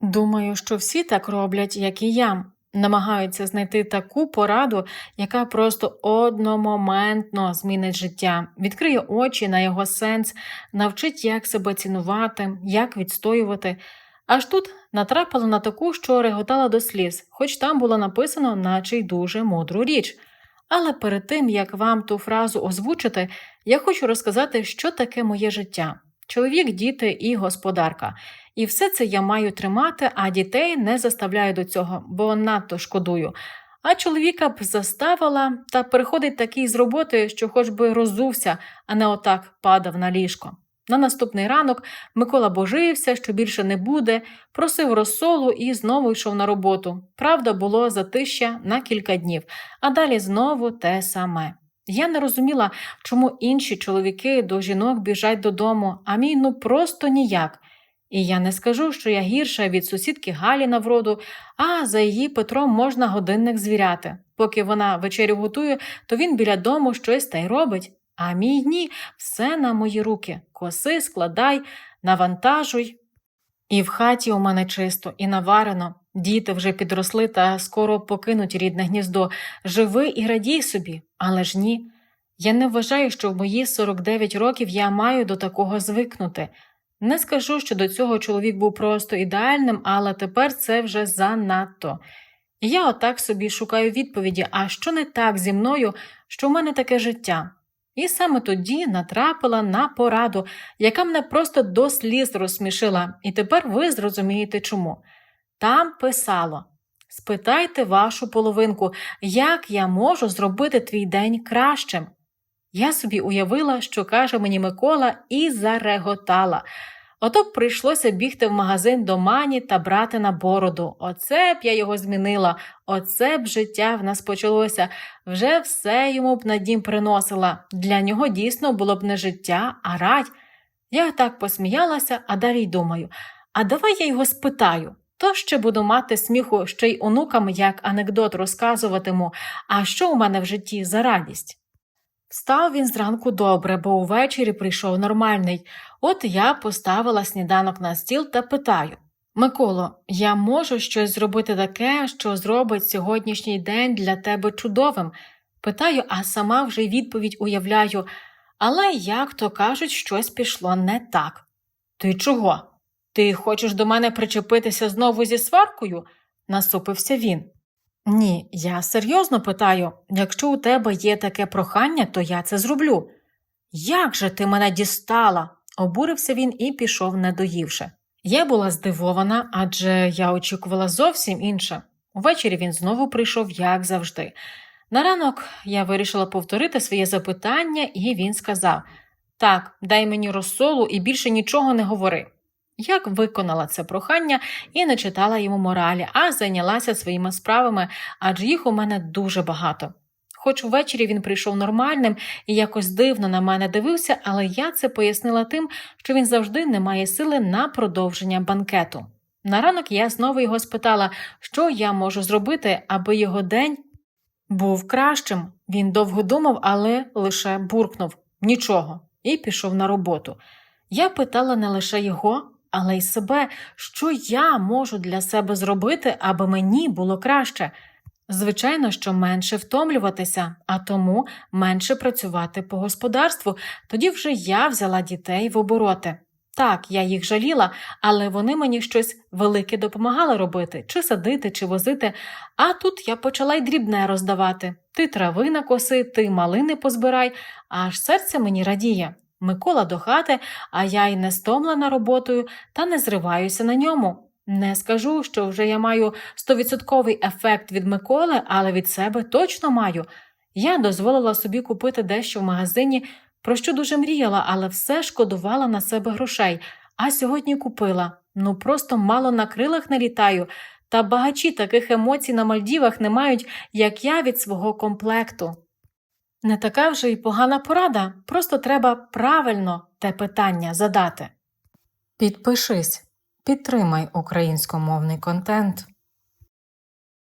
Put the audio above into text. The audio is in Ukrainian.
Думаю, що всі так роблять, як і я. Намагаються знайти таку пораду, яка просто одномоментно змінить життя, відкриє очі на його сенс, навчить, як себе цінувати, як відстоювати. Аж тут натрапила на таку, що реготала до сліз, хоч там було написано, наче й дуже мудру річ. Але перед тим, як вам ту фразу озвучити, я хочу розказати, що таке моє життя: чоловік, діти і господарка. І все це я маю тримати, а дітей не заставляю до цього, бо надто шкодую. А чоловіка б заставила та приходить такий з роботи, що хоч би розувся, а не отак падав на ліжко. На наступний ранок Микола божився, що більше не буде, просив розсолу і знову йшов на роботу. Правда, було затища на кілька днів, а далі знову те саме. Я не розуміла, чому інші чоловіки до жінок біжать додому, а мій ну просто ніяк. І я не скажу, що я гірша від сусідки Галі на вроду, а за її Петром можна годинник звіряти. Поки вона вечерю готує, то він біля дому щось та й робить. А мій ні, все на мої руки. Коси складай, навантажуй. І в хаті у мене чисто, і наварено. Діти вже підросли та скоро покинуть рідне гніздо. Живи і радій собі, але ж ні. Я не вважаю, що в мої 49 років я маю до такого звикнути. Не скажу, що до цього чоловік був просто ідеальним, але тепер це вже занадто. Я отак собі шукаю відповіді, а що не так зі мною, що в мене таке життя. І саме тоді натрапила на пораду, яка мене просто до сліз розсмішила, і тепер ви зрозумієте чому. Там писало спитайте вашу половинку, як я можу зробити твій день кращим. Я собі уявила, що каже мені Микола, і зареготала. Ото б прийшлося бігти в магазин до мані та брати на бороду. Оце б я його змінила, оце б життя в нас почалося. Вже все йому б на дім приносила. Для нього дійсно було б не життя, а радь. Я так посміялася, а далі й думаю: а давай я його спитаю. То ще буду мати сміху ще й онукам, як анекдот розказуватиму, а що у мене в житті за радість. Встав він зранку добре, бо увечері прийшов нормальний. От я поставила сніданок на стіл та питаю Миколо, я можу щось зробити таке, що зробить сьогоднішній день для тебе чудовим? Питаю, а сама вже відповідь уявляю, але, як то кажуть, щось пішло не так. Ти чого? Ти хочеш до мене причепитися знову зі сваркою? насупився він. Ні, я серйозно питаю, якщо у тебе є таке прохання, то я це зроблю. Як же ти мене дістала? обурився він і пішов, не доївши. Я була здивована, адже я очікувала зовсім інше. Увечері він знову прийшов, як завжди. На ранок я вирішила повторити своє запитання, і він сказав Так, дай мені розсолу і більше нічого не говори. Як виконала це прохання і не читала йому моралі, а зайнялася своїми справами, адже їх у мене дуже багато. Хоч ввечері він прийшов нормальним і якось дивно на мене дивився, але я це пояснила тим, що він завжди не має сили на продовження банкету. На ранок я знову його спитала, що я можу зробити, аби його день був кращим. Він довго думав, але лише буркнув нічого, і пішов на роботу. Я питала не лише його, але й себе, що я можу для себе зробити, аби мені було краще. Звичайно, що менше втомлюватися, а тому менше працювати по господарству. Тоді вже я взяла дітей в обороти. Так, я їх жаліла, але вони мені щось велике допомагали робити, чи садити, чи возити. А тут я почала й дрібне роздавати. Ти трави накоси, ти малини позбирай, аж серце мені радіє. Микола до хати, а я й не стомлена роботою та не зриваюся на ньому. Не скажу, що вже я маю стовідсотковий ефект від Миколи, але від себе точно маю. Я дозволила собі купити дещо в магазині, про що дуже мріяла, але все шкодувала на себе грошей, а сьогодні купила. Ну просто мало на крилах не літаю, та багачі таких емоцій на Мальдівах не мають, як я від свого комплекту. Не така вже й погана порада, просто треба правильно те питання задати. Підпишись, підтримай українськомовний контент.